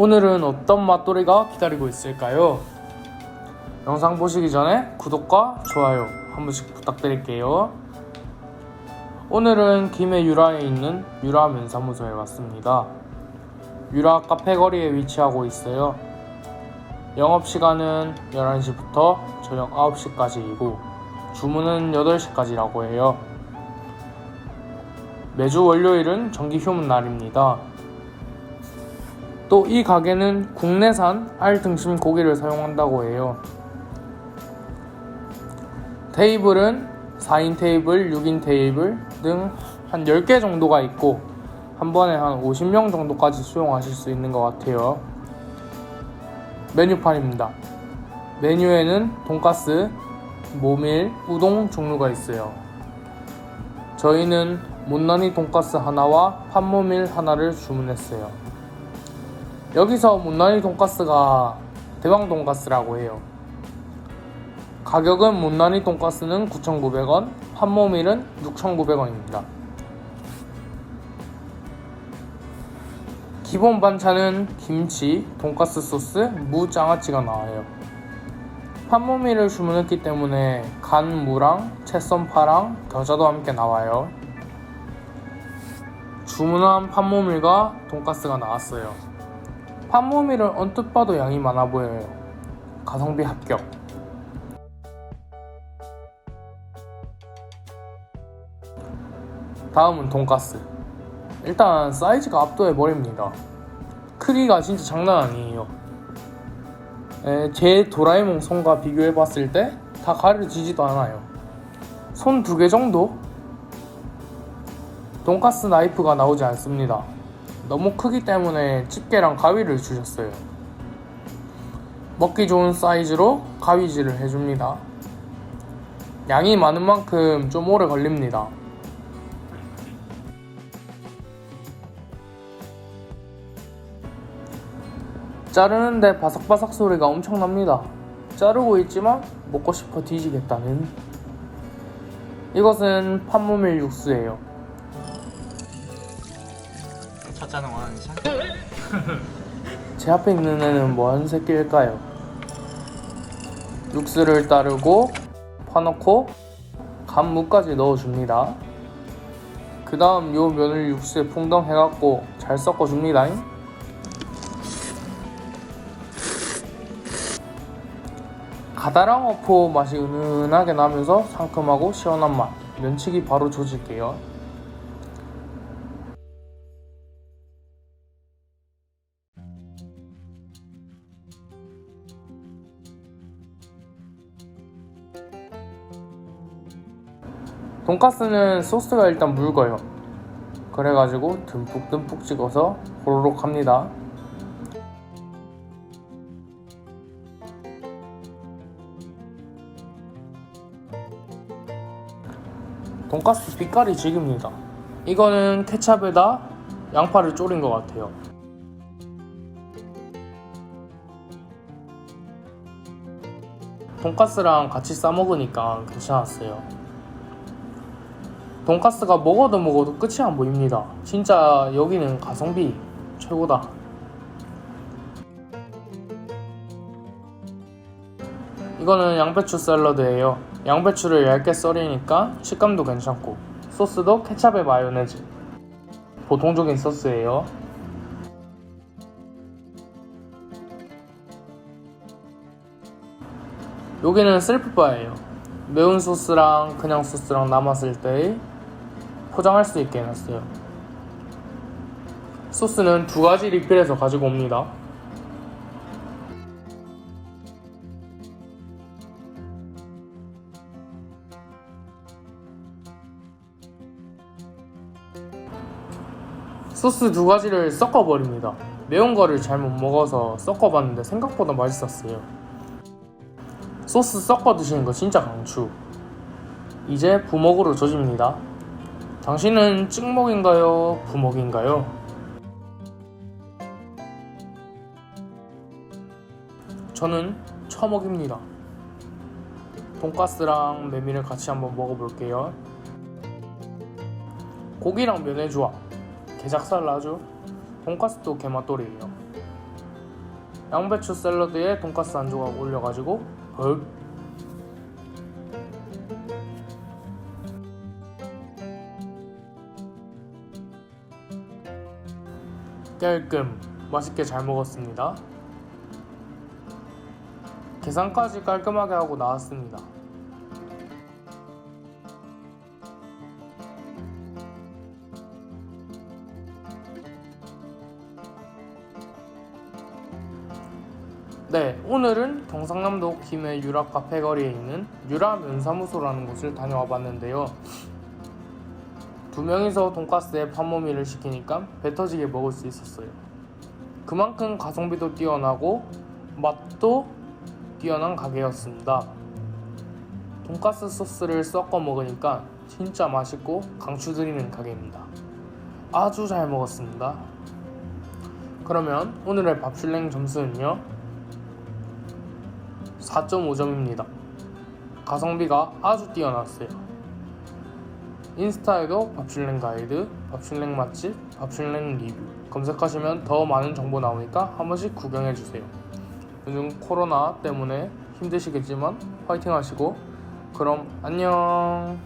오늘은 어떤 맛돌이가 기다리고 있을까요? 영상 보시기 전에 구독과 좋아요 한 번씩 부탁드릴게요. 오늘은 김해 유라에 있는 유라 면사무소에 왔습니다. 유라 카페 거리에 위치하고 있어요. 영업 시간은 11시부터 저녁 9시까지이고 주문은 8시까지라고 해요. 매주 월요일은 정기 휴무 날입니다. 또 이 가게는 국내산 알 등심 고기를 사용한다고 해요. 테이블은 4인 테이블, 6인 테이블 등 한 10개 정도가 있고 한 번에 한 50명 정도까지 수용하실 수 있는 것 같아요. 메뉴판입니다. 메뉴에는 돈가스, 모밀, 우동 종류가 있어요. 저희는 못난이 돈가스 하나와 판모밀 하나를 주문했어요. 여기서 못난이 돈가스가 대왕 돈가스라고 해요. 가격은 못난이 돈가스는 9,900원, 판모밀은 6,900원입니다. 기본 반찬은 김치, 돈가스 소스, 무 장아찌가 나와요. 판모밀을 주문했기 때문에 간 무랑 채썬파랑 겨자도 함께 나와요. 주문한 판모밀과 돈가스가 나왔어요. 판모밀은 언뜻 봐도 양이 많아 보여요. 가성비 합격. 다음은 돈가스. 일단 사이즈가 압도해 버립니다. 크기가 진짜 장난 아니에요. 에, 제 도라에몽 손과 비교해 봤을 때 다 가려지지도 않아요. 손 두 개 정도? 돈가스 나이프가 나오지 않습니다. 너무 크기 때문에 집게랑 가위를 주셨어요. 먹기 좋은 사이즈로 가위질을 해줍니다. 양이 많은 만큼 좀 오래 걸립니다. 자르는데 바삭바삭 소리가 엄청납니다. 자르고 있지만 먹고 싶어 뒤지겠다는. 이것은 판모밀 육수예요. 첫 잔은 원하는 샷? 제 앞에 있는 애는 뭐 하는 새끼일까요? 육수를 따르고 파놓고 간무까지 넣어줍니다. 그 다음 요 면을 육수에 풍덩 해갖고 잘 섞어줍니다. 가다랑 어포 맛이 은은하게 나면서 상큼하고 시원한 맛. 면치기 바로 조질게요. 돈가스는 소스가 일단 묽어요. 그래가지고 듬뿍듬뿍 찍어서 호로록 합니다. 돈가스 빛깔이 지깁니다. 이거는 케찹에다 양파를 졸인 것 같아요. 돈가스랑 같이 싸 먹으니까 괜찮았어요. 돈가스가 먹어도 먹어도 끝이 안 보입니다. 진짜 여기는 가성비 최고다. 이거는 양배추 샐러드예요. 양배추를 얇게 썰으니까 식감도 괜찮고 소스도 케찹에 마요네즈. 보통적인 소스예요. 여기는 셀프바예요. 매운 소스랑 그냥 소스랑 남았을 때 포장할 수 있게 해놨어요. 소스는 두 가지 리필해서 가지고 옵니다. 소스 두 가지를 섞어버립니다. 매운 거를 잘 못 먹어서 섞어봤는데 생각보다 맛있었어요. 소스 섞어 드시는 거 진짜 강추. 이제 부먹으로 조집니다. 당신은 찍먹인가요? 부먹인가요? 저는 처먹입니다. 돈가스랑 메밀을 같이 한번 먹어볼게요. 고기랑 면의 조합. 게작살 나죠? 돈가스도 게맛돌이에요. 양배추 샐러드에 돈가스 한 조각 올려가지고 헐 깔끔 맛있게 잘 먹었습니다. 계산까지 깔끔하게 하고 나왔습니다. 네, 오늘은 경상남도 김해 유라 카페 거리에 있는 유라 면사무소라는 곳을 다녀와 봤는데요. 두 명이서 돈가스에 판모미를 시키니까 배 터지게 먹을 수 있었어요. 그만큼 가성비도 뛰어나고 맛도 뛰어난 가게였습니다. 돈가스 소스를 섞어 먹으니까 진짜 맛있고 강추드리는 가게입니다. 아주 잘 먹었습니다. 그러면 오늘의 밥슐랭 점수는요? 4.5점입니다. 가성비가 아주 뛰어났어요. 인스타에도 밥슐랭 가이드, 밥슐랭 맛집, 밥슐랭 리뷰. 검색하시면 더 많은 정보 나오니까 한 번씩 구경해주세요. 요즘 코로나 때문에 힘드시겠지만 화이팅 하시고. 그럼 안녕